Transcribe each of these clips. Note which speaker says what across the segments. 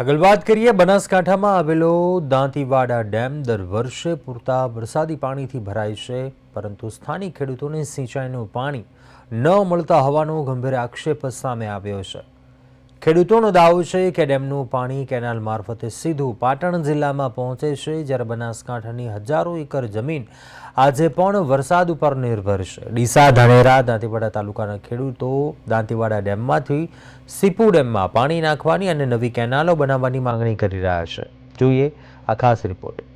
Speaker 1: આગળ વાત કરીએ, બનાસકાંઠામાં આવેલો દાંતીવાડા ડેમ દર વર્ષે પૂરતા વરસાદી પાણીથી ભરાય છે, પરંતુ સ્થાનિક ખેડૂતોને સિંચાઈનું પાણી ન મળતા હોવાનો ગંભીર આક્ષેપ સામે આવ્યો છે. ખેડૂતોનો દાવો છે કે ડેમનું પાણી કેનાલ મારફતે સીધું પાટણ જિલ્લામાં પહોંચે છે, જ્યારે બનાસકાંઠાની હજારો એકર જમીન આજે પણ વરસાદ ઉપર નિર્ભર છે. ડીસા, ધાનેરા, દાંતીવાડા તાલુકાના ખેડૂતો દાંતીવાડા ડેમમાંથી સીપુ ડેમમાં પાણી નાખવાની અને નવી કેનાલો બનાવવાની માંગણી કરી રહ્યા છે. જોઈએ આ ખાસ રિપોર્ટ.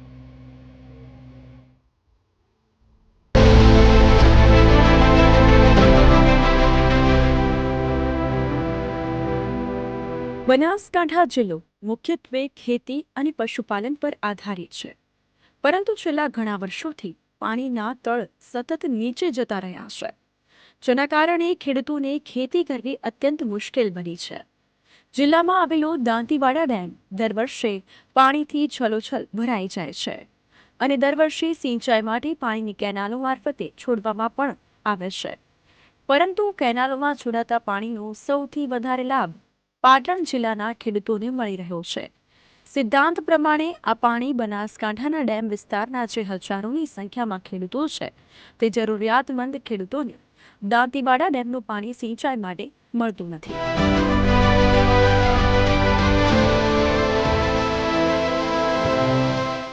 Speaker 2: બનાસકાંઠા જિલ્લો મુખ્યત્વે ખેતી અને પશુપાલન પર આધારિત છે. પરંતુ છેલ્લા ઘણા વર્ષોથી પાણીના તળ સતત નીચે જતા રહ્યા છે. જેના કારણે ખેડૂતોને ખેતી કરવી અત્યંત મુશ્કેલ બની છે. જિલ્લામાં આવેલો દાંતીવાડા ડેમ દર વર્ષે પાણીથી છલોછલ ભરાઈ જાય છે અને દર વર્ષે સિંચાઈ માટે પાણીની કેનાલો મારફતે છોડવામાં પણ આવે છે. પરંતુ કેનાલોમાં છોડાતા પાણીનો સૌથી વધારે લાભ પાટણ જિલ્લાના ખેડૂતોને મળી રહ્યો છે. સિદ્ધાંત પ્રમાણે આ પાણી બનાસકાંઠાના ડેમ વિસ્તારના જે હજારોની સંખ્યામાં ખેડૂતો છે, તે જરૂરિયાતમંદ ખેડૂતોને દાંતીવાડા ડેમનું પાણી સિંચાઈ માટે મળતું નથી.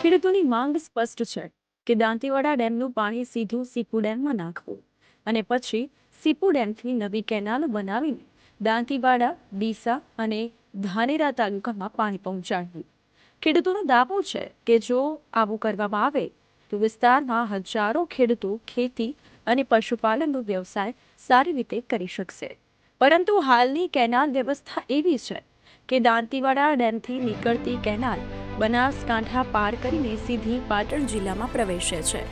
Speaker 2: ખેડૂતોની માંગ સ્પષ્ટ છે કે દાંતીવાડા ડેમનું પાણી સીધું સીપુ ડેમમાં નાખવું અને પછી સીપુ ડેમથી નવી કેનાલ બનાવીને દાંતીવાડા, ડીસા અને ધાનેરા તાલુકામાં પાણી પહોંચાડવું ખેડૂતોનો દાવો છે કે જો આવું કરવામાં આવે, તો વિસ્તારમાં હજારો ખેડૂતો ખેતી અને પશુપાલનનો વ્યવસાય સારી રીતે કરી શકશે. પરંતુ હાલની કેનાલ વ્યવસ્થા એવી છે કે દાંતીવાડા ડેમથી નીકળતી કેનાલ બનાસકાંઠા પાર કરીને સીધી પાટણ જિલ્લામાં પ્રવેશે છે.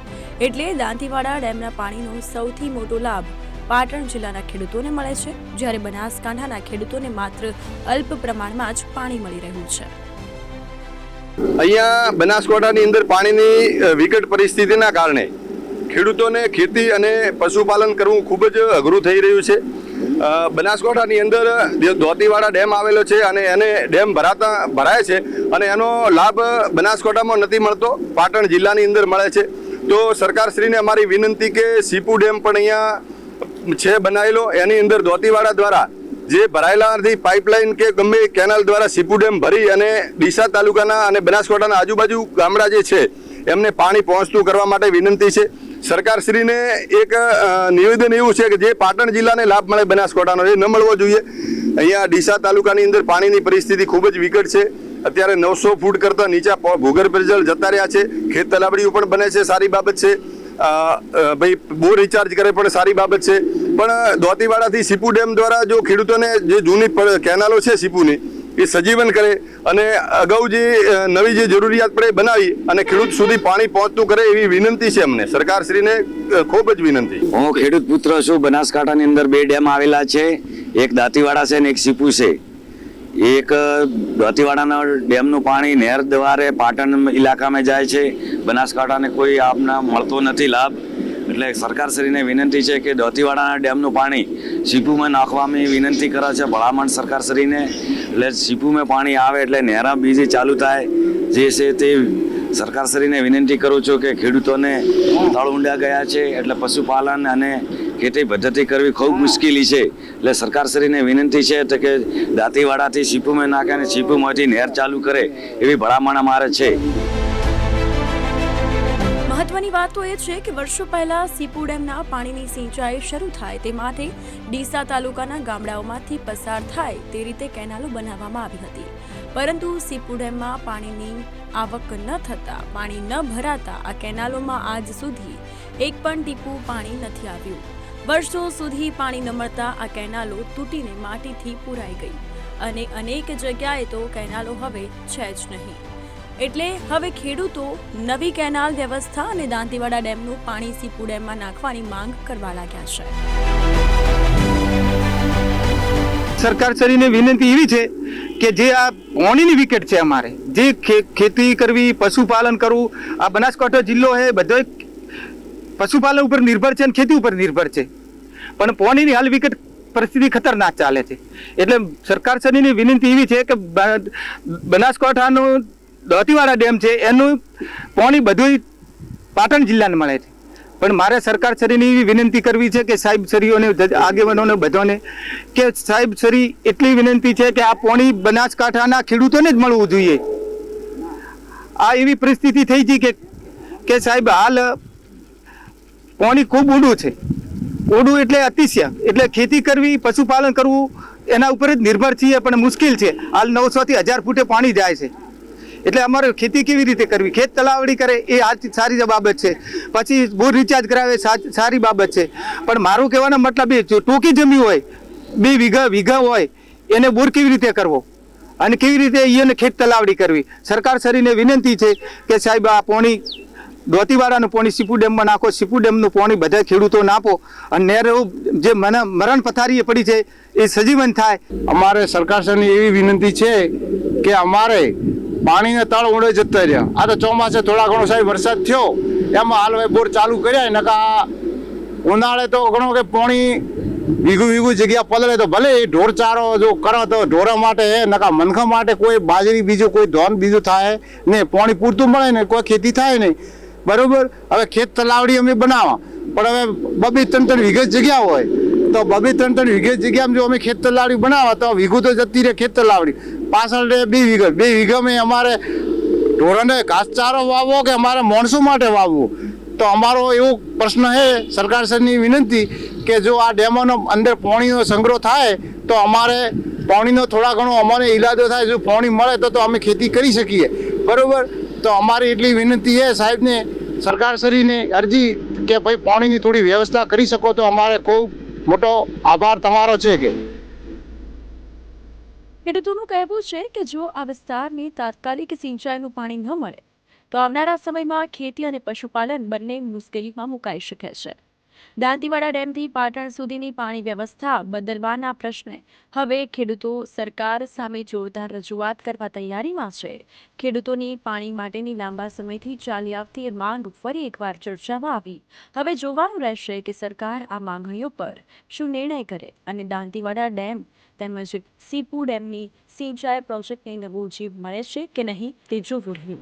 Speaker 2: એટલે દાંતીવાડા ડેમના પાણીનો સૌથી મોટો લાભ પાટણ જિલ્લાના ખેડૂતોને મળે છે, જ્યારે બનાસકાંઠાના ખેડૂતોને માત્ર અલ્પ પ્રમાણમાં જ પાણી મળી રહ્યું છે.
Speaker 3: અહીંયા બનાસકાંઠાની અંદર પાણીની વિકટ પરિસ્થિતિના કારણે ખેડૂતોને ખેતી અને પશુપાલન કરવું ખૂબ જ અઘરું થઈ રહ્યું છે. બનાસકાંઠાની અંદર ધોતીવાડા ડેમ આવેલો છે અને એને ડેમ ભરાતા, ભરાય છે અને એનો લાભ બનાસકાંઠામાં નથી મળતો, પાટણ જિલ્લાની અંદર મળે છે. તો સરકારશ્રીને અમારી વિનંતી કે સીપુ ડેમ પણ અહીંયા છે બનાવેલો, એની અંદર ધોતીવાડા દ્વારા જે ભરાયેલાથી પાઇપલાઇન કે ગમે કેનાલ દ્વારા સીપુ ડેમ ભરી અને ડીસા તાલુકાના અને બનાસકાંઠાના આજુબાજુ ગામડા જે છે, એમને પાણી પહોંચતું કરવા માટે વિનંતી છે. સરકારશ્રીને એક નિવેદન એવું છે કે જે પાટણ જિલ્લાને લાભ મળે બનાસકાંઠાનો, એ ન મળવો જોઈએ. અહીંયા ડીસા તાલુકાની અંદર પાણીની પરિસ્થિતિ ખૂબ જ વિકટ છે. અત્યારે નવસો ફૂટ કરતાં નીચા ભૂગર્ભ જતા રહ્યા છે. ખેત તલાવડીઓ પણ બને છે, સારી બાબત છે. ભાઈ બોર રિચાર્જ કરે પણ સારી બાબત છે. પણ દોતીવાડાથી સીપુ ડેમ દ્વારા જો ખેડૂતોને જે જૂની કેનાલો છે સીપુની, એ સજીવન કરે અને અગાઉ જે નવી જે જરૂરિયાત પડે બનાવી અને ખેડૂત સુધી પાણી પહોંચતું કરે એવી વિનંતી છે અમને. સરકારશ્રીને ખૂબ જ વિનંતી.
Speaker 4: હું ખેડૂત પુત્ર છું. બનાસકાંઠાની અંદર બે ડેમ આવેલા છે. એક દાંતીવાડા છે ને એક સીપુ છે. એક દાંતીવાડાના ડેમનું પાણી નહેર દ્વારે પાટણ ઇલાકામાં જાય છે. બનાસકાંઠાને કોઈ આપના મળતો નથી લાભ. એટલે સરકારશ્રીને વિનંતી છે કે દોતીવાડાના ડેમનું પાણી સીપુમાં નાખવાની વિનંતી કરે છે. ભલામણ સરકારશ્રીને. એટલે સીપુમાં પાણી આવે એટલે નહેરા બીજી ચાલુ થાય. જે છે તે સરકારશ્રીને વિનંતી કરું છું કે ખેડૂતોને તળ ઊંડા ગયા છે. એટલે પશુપાલન અને ખેતી પદ્ધતિ કરવી ખૂબ મુશ્કેલી છે. એટલે સરકારશ્રીને વિનંતી છે તો કે દાંતીવાડાથી સીપુમાં નાખે અને સીપુમાંથી નહેર ચાલુ કરે એવી ભલામણ અમારે છે.
Speaker 2: મહત્વની વાત તો એ છે કે વર્ષો પહેલા સીપુ ડેમના પાણીની સિંચાઈ શરૂ થાય તે માટે ડીસા તાલુકાના ગામડાઓમાંથી પસાર થાય તે રીતે કેનાલો બનાવવામાં આવી હતી. પરંતુ સીપુ ડેમમાં પાણીની આવક ન થતા પાણી ન ભરાતા આ કેનાલોમાં આજ સુધી એક પણ ટીપું પાણી નથી આવ્યું. વર્ષો સુધી પાણી ન મળતા આ કેનાલો તૂટીને માટીથી પૂરાઈ ગઈ. અને અનેક જગ્યાએ તો કેનાલો હવે છે જ નહીં. એટલે હવે ખેડૂતો નવી કેનાલ વ્યવસ્થા અને દાંતીવાડા ડેમનું પાણી સીપુ ડેમમાં નાખવાની માંગ કરવા લાગ્યા છે.
Speaker 5: સરકારશ્રીને વિનંતી એવી છે કે જે આ પાણીની વિકેટ છે અમારે, જે ખેતી કરવી, પશુપાલન કરવું, આ બનાસકાંઠા જિલ્લો છે બધો પશુપાલન ઉપર નિર્ભર છે અને ખેતી ઉપર નિર્ભર છે. પણ પોણીની હાલ વિકટ પરિસ્થિતિ ખતરનાક ચાલે છે. એટલે સરકાર શ્રીની વિનંતી એવી છે કે બનાસકાંઠાનો દોતીવાડા ડેમ છે, એનું પોણી બધું પાટણ જિલ્લાને મળે છે. પણ મારે સરકાર શ્રીની એવી વિનંતી કરવી છે કે સાહેબ શ્રીઓને આગેવાનોને, બધાને કે સાહેબ શ્રી એટલી વિનંતી છે કે આ પોણી બનાસકાંઠાના ખેડૂતોને જ મળવું જોઈએ. આ એવી પરિસ્થિતિ થઈ છે કે કે સાહેબ હાલ પોણી ખૂબ ઊંડું છે. ઊંડું એટલે અતિશય. એટલે ખેતી કરવી, પશુપાલન કરવું, એના ઉપર જ નિર્ભર છીએ પણ મુશ્કેલ છે. હાલ નવસોથી હજાર ફૂટે પાણી જાય છે. એટલે અમારે ખેતી કેવી રીતે કરવી? ખેત તલાવડી કરે એ આ સારી બાબત છે. પછી બોર રિચાર્જ કરાવે સારી બાબત છે. પણ મારું કહેવાનો મતલબ એ જો ટૂંકી જમી હોય, બે વીઘા વીઘા હોય, એને બોર કેવી રીતે કરવો? અને કેવી રીતે એને ખેત તલાવડી કરવી? સરકાર શ્રીને વિનંતી છે કે સાહેબ આ પાણી દોતીવાડાનું પાણી સીપુ ડેમમાં નાખો, સીપુ ડેમનું પાણી બધા ખેડૂતોને આપો. અને નેરો જે મને, મરણ પથારીએ પડી છે, એ સજીવન થાય.
Speaker 6: અમારે સરકારશ્રીની એવી વિનંતી છે કે અમારે પાણીને તળ ઊંડે જતા રહ્યા. આ તો ચોમાસે થોડા ઘણો સાહેબ વરસાદ થયો, એમાં હાલ બોર ચાલુ કર્યા નકા ઉનાળે તો ઘણો કે પાણી વીઘું વીઘું જગ્યા પલળે તો ભલે, એ ઢોર ચારો જો કરો તો ઢોરા માટે હે નકા મનખા માટે કોઈ બાજરી બીજું કોઈ ધોન બીજું થાય ને પાણી પૂરતું મળે ને કોઈ ખેતી થાય નહીં. બરોબર? હવે ખેત તલાવડી અમે બનાવવા. પણ હવે બબી ત્રણ ત્રણ વીઘે જગ્યા હોય. તો બબી ત્રણ ત્રણ વીઘે જગ્યામાં જો અમે ખેત તલાવડી બનાવવા, તો વીઘું તો જતી રહે ખેત તલાવડી. પાછળ રહે બે વીઘા. બે વીઘામાં અમારે ઢોરોને ઘાસચારો વાવવો કે અમારે માણસો માટે વાવવું? તો અમારો એવો પ્રશ્ન છે સરકાર સરની વિનંતી કે જો આ ડેમોનો અંદર પાણીનો સંગ્રહ થાય, તો અમારે પાણીનો થોડા ઘણો અમારે ઈલાજો થાય. જો પાણી મળે તો તો અમે ખેતી કરી શકીએ. બરોબર? તો અમારી એટલી વિનંતી છે સાહેબને સરકારશ્રીને અરજી કે ભાઈ પાણીની થોડી વ્યવસ્થા કરી શકો તો અમારે ખૂબ મોટો આભાર તમારો છે કે.
Speaker 2: ખેડૂતોનું કહેવું છે કે જો આ વિસ્તારની તાત્કાલિક સિંચાઈનું પાણી ન મળે, તો આવનારા સમયમાં ખેતી અને પશુપાલન બંને મુશ્કેલીમાં મુકાઈ શકે છે. દાંતીવાડા ડેમથી પાટણ સુધીની પાણી વ્યવસ્થા બદલવાના પ્રશ્ને હવે ખેડૂતો સરકાર સામે જોરદાર રજૂઆત કરવા તૈયારીમાં છે. ખેડૂતોની પાણી માટેની લાંબા સમયથી ચાલી આવતી માંગ ફરી એકવાર ચર્ચામાં આવી. હવે જોવાનું રહેશે કે સરકાર આ માંગણીઓ પર શું નિર્ણય કરે અને દાંતીવાડા ડેમ તેમજ સીપુ ડેમની સિંચાઈ પ્રોજેક્ટને નવું જીવ મળે છે કે નહીં તે જોવું રહ્યું.